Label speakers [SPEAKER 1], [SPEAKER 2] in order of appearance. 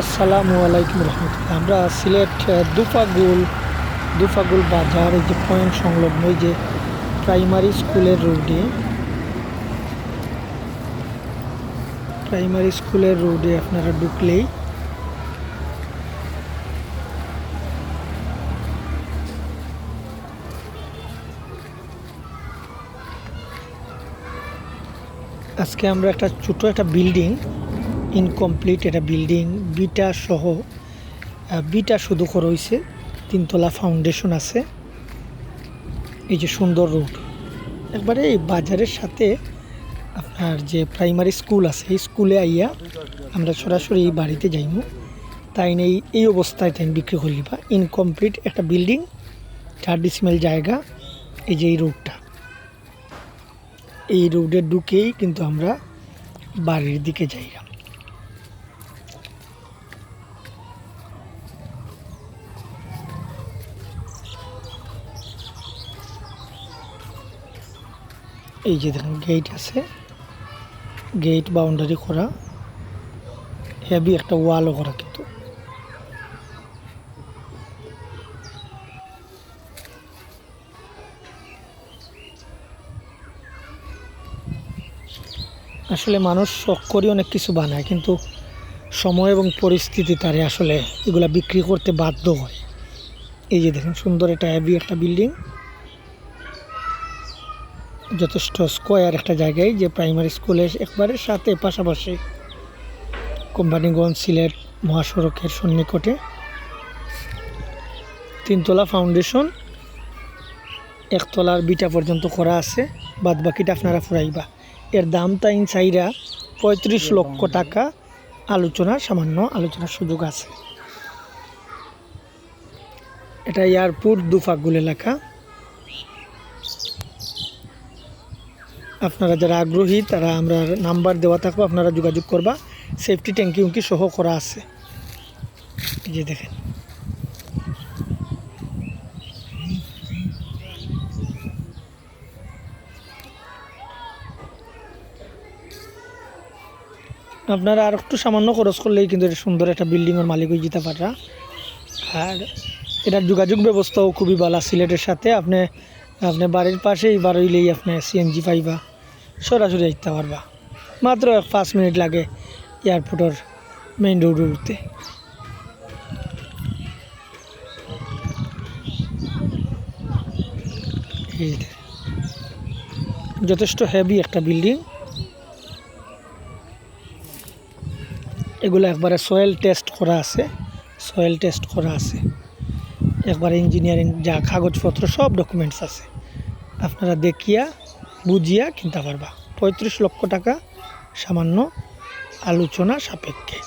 [SPEAKER 1] আসসালামু আলাইকুম রহমতুল্লাহ। আমরা সিলেট আহ, দুফাগুল দুফাগুল বাজার এই যে পয়েন্ট সংলগ্ন এই যে প্রাইমারি স্কুলের রোডে প্রাইমারি স্কুলের রোডে আপনারা ঢুকলেই আজকে আমরা একটা ছোট একটা বিল্ডিং ইনকমপ্লিট একটা বিল্ডিং বিটা সহ বিটা শুধু করা হয়েছে তিনতলা ফাউন্ডেশন আছে। এই যে সুন্দর রোড একবারে এই বাজারের সাথে আপনার যে প্রাইমারি স্কুল আছে, এই স্কুলে আইয়া আমরা সরাসরি এই বাড়িতে যাইমু। তাই নেই, এই অবস্থায় তাই বিক্রি করিবা ইনকমপ্লিট একটা বিল্ডিং চার ডিসিমেল জায়গা, এই যে এই রোডটা এই রোডে ঢুকেই কিন্তু আমরা বাড়ির দিকে যাই এই যে দেখেন গেট আছে। গেট বাউন্ডারি করা। হেভি একটা ওয়ালও করা কিন্তু। আসলে মানুষ শখ করে অনেক কিছু বানায়, কিন্তু সময় এবং পরিস্থিতি তারে আসলে এগুলা বিক্রি করতে বাধ্য হয়। এই যে দেখেন, সুন্দর একটা হেভি একটা বিল্ডিং যথেষ্ট স্কোয়ার একটা জায়গায় যে প্রাইমারি স্কুলের একবারে সাথে পাশাপাশি কোম্পানিগঞ্জ, সিলেট, মহাসড়কের সন্নিকটে তিনতলা ফাউন্ডেশন একতলার বিটা পর্যন্ত করা আছে বাদ বাকিটা আপনারা ফুরাইবা। এর দাম তাইন চাইরা পঁয়ত্রিশ লক্ষ টাকা, আলোচনা, সামান্য আলোচনার সুযোগ আছে। এটা এয়ারপোর্ট দুফাগুল এলাকা। আপনারা যারা আগ্রহী, তারা আমরা নাম্বার দেওয়া থাকব, আপনারা যোগাযোগ করবা। সেফটি ট্যাঙ্কি উঙ্কি সহ করা আছে। যে দেখেন। আপনারা আর একটু সামান্য খরচ করলেই কিন্তু এটা সুন্দর একটা বিল্ডিংয়ের মালিক হয়ে যেতে পারা। আর এটার যোগাযোগ ব্যবস্থাও খুবই ভালো, সিলেটের সাথে। আপনি আপনি বাড়ির পাশেই বারইলেই আপনি সিএনজি পাইবা। সরাসরি যেতে পারবা। মাত্র এক পাঁচ মিনিট লাগে এয়ারপোর্টের মেইন রোড উঠতে। যথেষ্ট হেভি একটা বিল্ডিং এগুলো একবারে সয়েল টেস্ট করা আছে। সয়েল টেস্ট করা আছে। একবারে ইঞ্জিনিয়ারিং যা কাগজপত্র সব ডকুমেন্টস আছে। আপনারা দেখিয়া বুঝিয়া কিনতে পারবা পঁয়ত্রিশ লক্ষ টাকা সামান্য আলোচনা সাপেক্ষে।